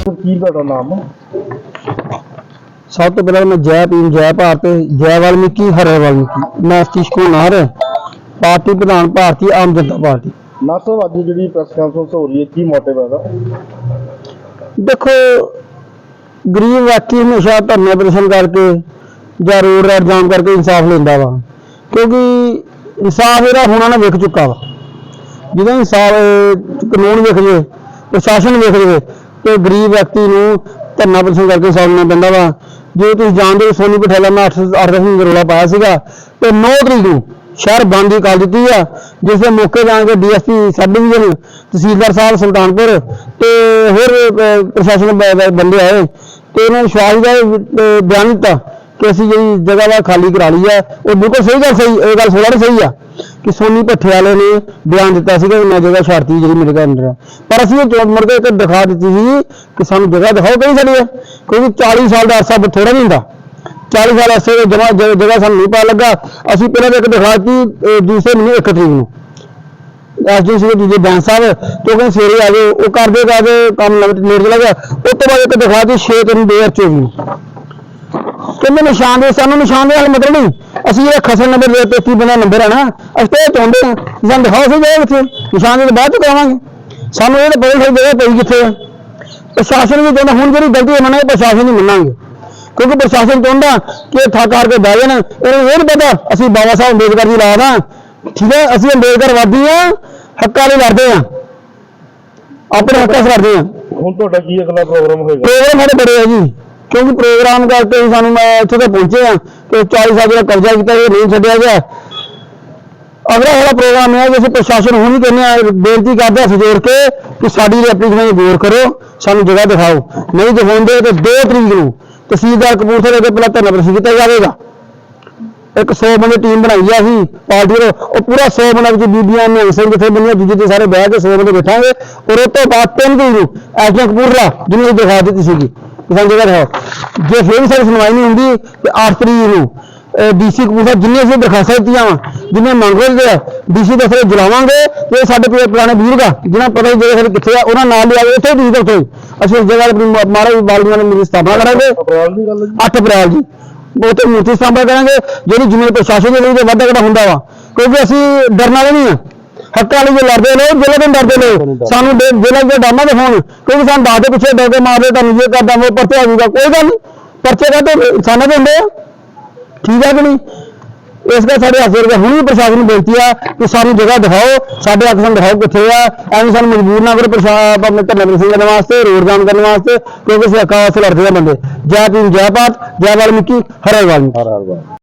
ਕੀ ਤੁਹਾਡਾ ਨਾਮ? ਸਭ ਤੋਂ ਪਹਿਲਾਂ ਮੈਂ ਜੈ ਭੀਮ ਜੈ ਭਾਰਤ ਜੈ ਵਾਲਮੀਕੀ ਹਰੇ ਵਾਲਮੀਕੀ। ਮੈਂ ਸਤੀਸ਼ ਕੁਮਾਰ ਪਾਰਟੀ ਪ੍ਰਧਾਨ ਭਾਰਤੀ ਆਮ ਜਨਤਾ ਪਾਰਟੀ। ਨਾਸਰ ਅੱਜ ਜਿਹੜੀ ਪ੍ਰੈਸ ਕਾਨਫਰੰਸ ਹੋ ਰਹੀ ਹੈ ਕੀ ਮੋਟਿਵ ਹੈ ਇਹਦਾ? ਦੇਖੋ ਗਰੀਬ ਵਿਅਕਤੀ ਹਮੇਸ਼ਾ ਧਰਨੇ ਪ੍ਰਦਰਸ਼ਨ ਕਰਕੇ ਜਾਂ ਰੋਡ ਰੈਡ ਜਾਮ ਕਰਕੇ ਇਨਸਾਫ ਲੈਂਦਾ ਵਾ। ਕਿਉਂਕਿ ਇਨਸਾਫ ਇਹਦਾ ਹੋਣਾ ਨਾ ਵਿਕ ਚੁੱਕਾ ਵਾ। ਜਦੋਂ ਇਨਸਾਫ ਕਾਨੂੰਨ ਵਿਕ ਜੇ ਪ੍ਰਸ਼ਾਸਨ ਵਿਕ ਜੇ ਤੇ ਗਰੀਬ ਵਿਅਕਤੀ ਨੂੰ ਧਰਨਾ ਪ੍ਰਦਰਸ਼ਨ ਕਰਕੇ ਸਾਹਮਣੇ ਪੈਂਦਾ ਵਾ। ਜੇ ਤੁਸੀਂ ਜਾਣਦੇ ਹੋ, ਸੋਨੀ ਪਟੇਲਾ ਨੇ 8 8 ਦਸ ਦਾ ਪਾਇਆ ਸੀਗਾ। ਤੇ 9 ਤਰੀਕ ਨੂੰ ਸ਼ਹਿਰ ਬੰਦ ਹੀ ਕਰ ਦਿੱਤੀ ਆ, ਜਿਸ ਦੇ ਮੌਕੇ ਜਾਣ ਕੇ ਡੀਐਸਪੀ ਸਬ ਡਿਵੀਜ਼ਨ ਤਹਿਸੀਲਦਾਰ ਸਾਹਿਬ ਸੁਲਤਾਨਪੁਰ ਤੇ ਹੋਰ ਪ੍ਰਸ਼ਾਸਨ ਬੰਦੇ ਆਏ। ਤੇ ਉਹਨਾਂ ਨੇ ਸ਼ਵਾਹੀ ਦਾ ਬਿਆਨ ਦਿੱਤਾ ਕਿ ਅਸੀਂ ਜਿਹੜੀ ਜਗ੍ਹਾ ਵਾ ਖਾਲੀ ਕਰਾ ਲਈ ਆ। ਉਹ ਬਿਲਕੁਲ ਸਹੀ ਗੱਲ, ਸਹੀ, ਇਹ ਗੱਲ ਥੋੜਾ ਸਹੀ ਆ। ਕਿ ਸੋਨੀ ਭੱਠੇ ਵਾਲੇ ਨੇ ਬਿਆਨ ਦਿੱਤਾ ਸੀਗਾ ਕਿ ਮੈਂ ਜਗ੍ਹਾ ਛੱਡਤੀ ਜਿਹੜੀ ਮੇਰੇ ਘਰ ਅੰਦਰ ਆ। ਪਰ ਅਸੀਂ ਇਹ ਮੁੜ ਕੇ ਇੱਕ ਦਿਖਾ ਦਿੱਤੀ ਸੀ ਕਿ ਸਾਨੂੰ ਜਗ੍ਹਾ ਦਿਖਾਓ ਕਿਹੜੀ ਸਾਡੀ ਹੈ। ਕਿਉਂਕਿ 40 ਸਾਲ ਦਾ ਅਰਸਾ ਥੋੜਾ ਨਹੀਂ ਹੁੰਦਾ। 40 ਸਾਲ ਅਰਸੇ ਦੇ ਜਮਾ ਜਗ੍ਹਾ ਸਾਨੂੰ ਨਹੀਂ ਪਤਾ ਲੱਗਾ। ਅਸੀਂ ਪਹਿਲਾਂ ਤਾਂ ਇੱਕ ਦਿਖਾਤੀ ਅਹ, ਦੂਸਰੇ ਮਹੀਨੇ 1 ਤਰੀਕ ਨੂੰ। ਐਸਡੀ ਸੀ ਦੂਜੇ ਬੈਂਸ ਸਾਹਿਬ ਤੋਂ ਕਹਿੰਦੇ ਸਵੇਰੇ ਆ ਗਏ ਉਹ ਕਰਦੇ ਕਰਦੇ ਕੰਮ ਲੇਟ ਚਲਾ ਗਿਆ। ਉਸ ਤੋਂ ਬਾਅਦ ਇੱਕ ਦਿਖਾਤੀ 6 ਤਿੰਨ 2024 ਨੂੰ। ਕਹਿੰਦੇ ਨਿਸ਼ਾਨ ਦੇ ਸਾਨੂੰ ਨਿਸ਼ਾਨ ਦੇ ਨਾਲ ਮਤਲਬ ਨਹੀਂ। ਅਸੀਂ ਇਹ ਖਸਨ ਨੰਬਰ ਦੇ 33 ਬੰਦਾ ਨੰਬਰ ਹੈ ਨਾ ਅਸੀਂ ਤਾਂ ਇਹ ਚਾਹੁੰਦੇ ਹਾਂ ਕਿ ਸਾਨੂੰ ਦਿਖਾਓ ਸਹੀ ਜਗ੍ਹਾ ਕਿੱਥੇ ਨਿਸ਼ਾਨ ਦੇ ਬਾਅਦ ਚ ਕਰਾਵਾਂਗੇ। ਸਾਨੂੰ ਇਹ ਤਾਂ ਪਤਾ ਜਗ੍ਹਾ ਪਈ ਕਿੱਥੇ ਹੈ ਪ੍ਰਸ਼ਾਸਨ ਵੀ ਚਾਹੁੰਦਾ ਹੁਣ ਜਿਹੜੀ ਗਲਤੀ ਉਹਨਾਂ ਨੇ ਪ੍ਰਸ਼ਾਸਨ ਦੀ ਮੰਨਾਂਗੇ। ਕਿਉਂਕਿ ਪ੍ਰਸ਼ਾਸਨ ਚਾਹੁੰਦਾ ਕਿ ਇਹ ਠਾਕ ਕਰਕੇ ਬਹਿ ਜਾਣ ਇਹਨੂੰ ਇਹ ਨਹੀਂ ਪਤਾ ਅਸੀਂ ਬਾਬਾ ਸਾਹਿਬ ਅੰਬੇਦਕਰ ਦੀ ਲਾਦ ਆ। ਠੀਕ ਹੈ ਅਸੀਂ ਅੰਬੇਦਕਰ ਵਾਦੀ ਆ ਹੱਕਾਂ ਲਈ ਲੜਦੇ ਆ। ਆਪਣੇ ਹੱਕਾਂ 'ਚ ਲੜਦੇ ਆ। ਹੁਣ ਤੁਹਾਡਾ ਕੀ ਅਗਲਾ ਪ੍ਰੋਗਰਾਮ ਹੋਏਗਾ? ਪ੍ਰੋਗਰਾਮ ਸਾਡੇ ਬੜੇ ਆ ਜੀ। ਕਿਉਂਕਿ ਪ੍ਰੋਗਰਾਮ ਕਰਕੇ ਹੀ ਸਾਨੂੰ ਮੈਂ ਇੱਥੇ ਤੱਕ ਪਹੁੰਚੇ ਆ ਕਿ 40 ਸਾਲ ਦਾ ਕਬਜ਼ਾ ਕੀਤਾ ਇਹ ਨਹੀਂ ਛੱਡਿਆ ਗਿਆ। ਅਗਲਾ ਸਾਡਾ ਪ੍ਰੋਗਰਾਮ ਇਹ ਹੈ ਕਿ ਅਸੀਂ ਪ੍ਰਸ਼ਾਸਨ ਹੁਣ ਵੀ ਕਹਿੰਦੇ ਆ, ਬੇਨਤੀ ਕਰਦੇ ਹੱਥ ਜੋੜ ਕੇ ਕਿ ਸਾਡੀ ਐਪਲੀਕੇਸ਼ਨ ਗੌਰ ਕਰੋ, ਸਾਨੂੰ ਜਗ੍ਹਾ ਦਿਖਾਓ। ਨਹੀਂ ਦਿਖਾਉਂਦੇ ਤੇ 2 ਤਰੀਕ ਨੂੰ ਤਹਿਸੀਲਦਾਰ ਕਪੂਰਥਲੇ ਦੇ ਪਹਿਲਾਂ ਧਰਨਾ ਪ੍ਰਦਰਸ਼ਨ ਕੀਤਾ ਜਾਵੇਗਾ। ਇੱਕ 100 ਬੰਦੇ ਟੀਮ ਬਣਾਈ ਆ ਅਸੀਂ, ਪਾਰਟੀ ਦੇ ਉਹ ਪੂਰਾ 100 ਬੰਦਾ ਵਿੱਚ ਬੀਬੀਆਂ ਨੇ ਸਿੰਘ ਜਿੱਥੇ ਬੰਦੀਆਂ ਦੂਜੇ ਤੇ ਸਾਰੇ ਬਹਿ ਕੇ 100 ਬੰਦੇ ਬੈਠਾਂਗੇ। ਔਰ ਉਹ ਤੋਂ ਬਾਅਦ ਤਿੰਨ ਤਰੀਕ ਨੂੰ ਐਸਡੀਐਮ ਕਪੂਰਲਾ ਜਿਹਨੂੰ ਦਿਖਾ ਦਿੱਤੀ ਸੀਗੀ। ਜਗ੍ਹਾ ਦਿਖਾਓ ਜੇ ਫਿਰ ਵੀ ਸਾਡੀ ਸੁਣਵਾਈ ਨਹੀਂ ਹੁੰਦੀ ਤੇ 8 ਤਰੀਕ ਨੂੰ ਡੀਸੀ ਕਪੂਰਥਲਾ ਜਿੰਨੇ ਅਸੀਂ ਦਰਖਾਸਤਾਂ ਦਿੱਤੀਆਂ ਵਾ ਜਿੰਨੇ ਮੰਗ ਰਹੇ ਆ ਡੀਸੀ ਦਫ਼ਤਰ ਜਲਾਵਾਂਗੇ ਤੇ ਸਾਡੇ ਪੁਰੇ ਪੁਰਾਣੇ ਬਜ਼ੁਰਗ ਆ ਜਿਹਨਾਂ ਪਤਾ ਹੀ ਜਗ੍ਹਾ ਸਾਡੀ ਕਿੱਥੇ ਆ ਉਹਨਾਂ ਨਾਲ ਲਿਆਵੇ ਉੱਥੇ ਡੀਸੀ ਦਫ਼ਤਰ ਅਸੀਂ ਉਸ ਜਗ੍ਹਾ ਤੇ ਆਪਣੀ ਮਹਾਰਾਜ ਬਾਲਦੀਆਂ ਦੀ ਸਥਾਪਨਾ ਕਰਾਂਗੇ। ਦੀ ਹੈ 8 ਅਪ੍ਰੈਲ ਜੀ। ਉੱਥੇ ਮੂਰਤੀ ਸਥਾਪਨਾ ਕਰਾਂਗੇ ਜਿਹੜੀ ਜਿਵੇਂ ਪ੍ਰਸ਼ਾਸਨ ਦੇ ਲਈ ਤੇ ਵਾਧਾ ਘਟਾ ਹੁੰਦਾ ਵਾ। ਕਿਉਂਕਿ ਅਸੀਂ ਡਰਨ ਵਾਲੇ ਨਹੀਂ ਆ। ਹੱਕਾਂ ਲਈ ਲੜਦੇ ਨੇ ਜਿਹੜੇ ਤੋਂ ਡਰਦੇ ਨੇ। ਸਾਨੂੰ ਦੇ- ਜਿਹੜਾ ਜੇ ਡਰਨਾ ਦਿਖਾਉਣ। ਕਿਉਂਕਿ ਸਾਨੂੰ ਦੱਸ ਦੇ ਪਿੱਛੇ ਡਰ ਕੇ ਮਾਰਦੇ ਤੁਹਾਨੂੰ ਜੇ ਕਰਦਾ ਉਹ ਪਰਚੇ ਆ ਜਾਊਗਾ। ਕੋਈ ਗੱਲ ਨਹੀਂ ਪਰਚੇ ਕਾ ਤੇ? ਇਨਸਾਨਾਂ ਦੇ ਹੁੰਦੇ ਆ। ਠੀਕ ਆ ਕਿ ਨਹੀਂ? ਇਸ ਕਰਕੇ ਸਾਡੇ ਹੱਥ ਕੇ ਹੁਣ ਵੀ ਪ੍ਰਸ਼ਾਸਨ ਨੂੰ ਬੇਨਤੀ ਆ ਕਿ ਸਾਨੂੰ ਜਗ੍ਹਾ ਦਿਖਾਓ। ਸਾਡੇ ਹੱਥ ਸਾਨੂੰ ਦਿਖਾਓ ਕਿੱਥੇ ਆ। ਐਵੇਂ ਸਾਨੂੰ ਮਜਬੂਰ ਨਾ ਕਰੋ ਪ੍ਰਸ਼ਾਸਨ ਆਪਣੇ ਧਰਨੇ ਪ੍ਰਦਰਸ਼ਨ ਕਰਨ ਵਾਸਤੇ ਰੋਡ ਜਾਮ ਕਰਨ ਵਾਸਤੇ ਕਿਉਂਕਿ ਅਸੀਂ ਹੱਕਾਂ ਵਾਸਤੇ ਲੜਦੇ ਆ ਬੰਦੇ। ਜੈ ਭੀਮ ਜੈ ਭਾਰਤ ਜੈ ਵਾਲਮੀਕੀ ਹਰੇ ਵਾਲਮੀਕੀ ਹਰ ਵਾਰ